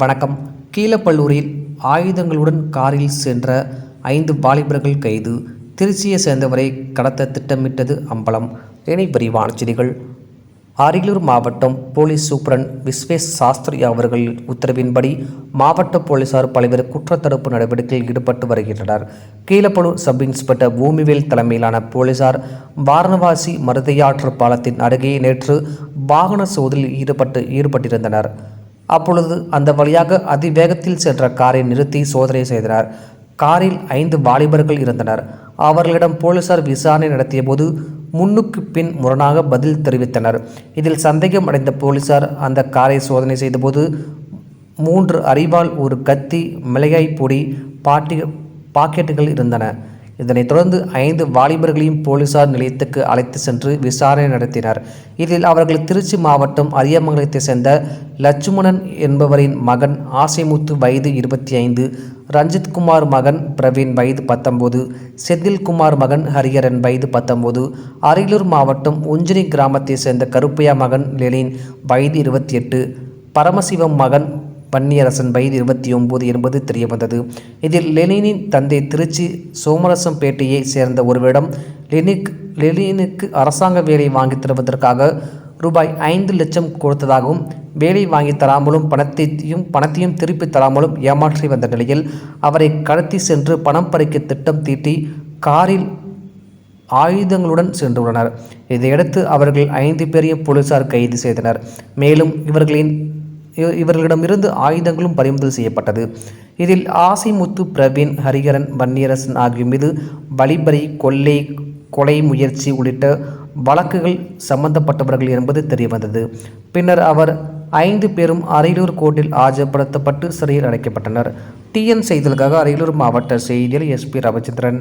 வணக்கம். கீழப்பல்லூரில் ஆயுதங்களுடன் காரில் சென்ற ஐந்து வாலிபர்கள் கைது. திருச்சியை சேர்ந்தவரை கடத்த திட்டமிட்டது அம்பலம். இணை விரிவான செய்திகள். அரியலூர் மாவட்டம் போலீஸ் சூப்பரன் விஸ்வேஷ் சாஸ்திரி அவர்கள் உத்தரவின்படி மாவட்ட போலீசார் பல்வேறு குற்றத்தடுப்பு நடவடிக்கையில் ஈடுபட்டு வருகின்றனர். கீழப்பலூர் சப் இன்ஸ்பெக்டர் பூமிவேல் தலைமையிலான போலீசார் வாரணவாசி மருதையாற்று பாலத்தின் அருகே நேற்று வாகன சோதனையில் ஈடுபட்டு ஈடுபட்டிருந்தனர். அப்பொழுது அந்த வழியாக அதிவேகத்தில் சென்ற காரை நிறுத்தி சோதனை செய்தனர் காரில் ஐந்து வாலிபர்கள் இருந்தனர். அவர்களிடம் போலீசார் விசாரணை நடத்திய போது முன்னுக்கு பின் முரணாக பதில் தெரிவித்தனர். இதில் சந்தேகம் அடைந்த போலீசார் அந்த காரை சோதனை செய்தபோது மூன்று அரிவாள் ஒரு கத்தி மிளகாய் பொடி பாட்டி பாக்கெட்டுகள் இருந்தன. இதனைத் தொடர்ந்து ஐந்து வாலிபர்களையும் போலீசார் நிலையத்துக்கு அழைத்து சென்று விசாரணை நடத்தினர். இதில் அவர்கள் திருச்சி மாவட்டம் அரியமங்கலத்தை சேர்ந்த லட்சுமணன் என்பவரின் மகன் ஆசைமுத்து வயது இருபத்தி ஐந்து ரஞ்சித்குமார் மகன் பிரவீன் வயது பத்தொம்போது செந்தில்குமார் மகன் ஹரிஹரன் வயது பத்தொம்போது அரியலூர் மாவட்டம் உஞ்சினி கிராமத்தை சேர்ந்த கருப்பையா மகன் லெலின் வயது இருபத்தி எட்டு பரமசிவம் மகன் பன்னியரசன் வயது இருபத்தி ஒன்பது என்பது தெரியவந்தது. இதில் லெனினின் தந்தை திருச்சி சோமரசம்பேட்டையை சேர்ந்த ஒருவரிடம் லெனிக் லெனினுக்கு அரசாங்க வேலை வாங்கித் தருவதற்காக ரூபாய் ஐந்து லட்சம் கொடுத்ததாகவும் வேலை வாங்கி தராமலும் பணத்தையும் பணத்தையும் திருப்பி தராமலும் ஏமாற்றி வந்த நிலையில் அவரை கடத்தி சென்று பணம் பறிக்க திட்டம் தீட்டி காரில் ஆயுதங்களுடன் சென்றுள்ளனர். இதையடுத்து அவர்கள் ஐந்து பேரையும் போலீசார் கைது செய்தனர். மேலும் இவர்களின் இவர்களிடமிருந்து ஆயுதங்களும் பறிமுதல் செய்யப்பட்டது. இதில் ஆசைமுத்து பிரவீன் ஹரிஹரன் வன்னியரசன் ஆகியோர் மீது வழிபறி கொள்ளை கொலை முயற்சி உள்ளிட்ட வழக்குகள் சம்பந்தப்பட்டவர்கள் என்பது தெரியவந்தது. பின்னர் அவர் ஐந்து பேரும் அரியலூர் கோர்ட்டில் ஆஜர்படுத்தப்பட்டு சிறையில் அடைக்கப்பட்டனர். டிஎன் செய்திகளுக்காக அரியலூர் மாவட்ட செய்தியில் எஸ்பி ரவிச்சந்திரன்.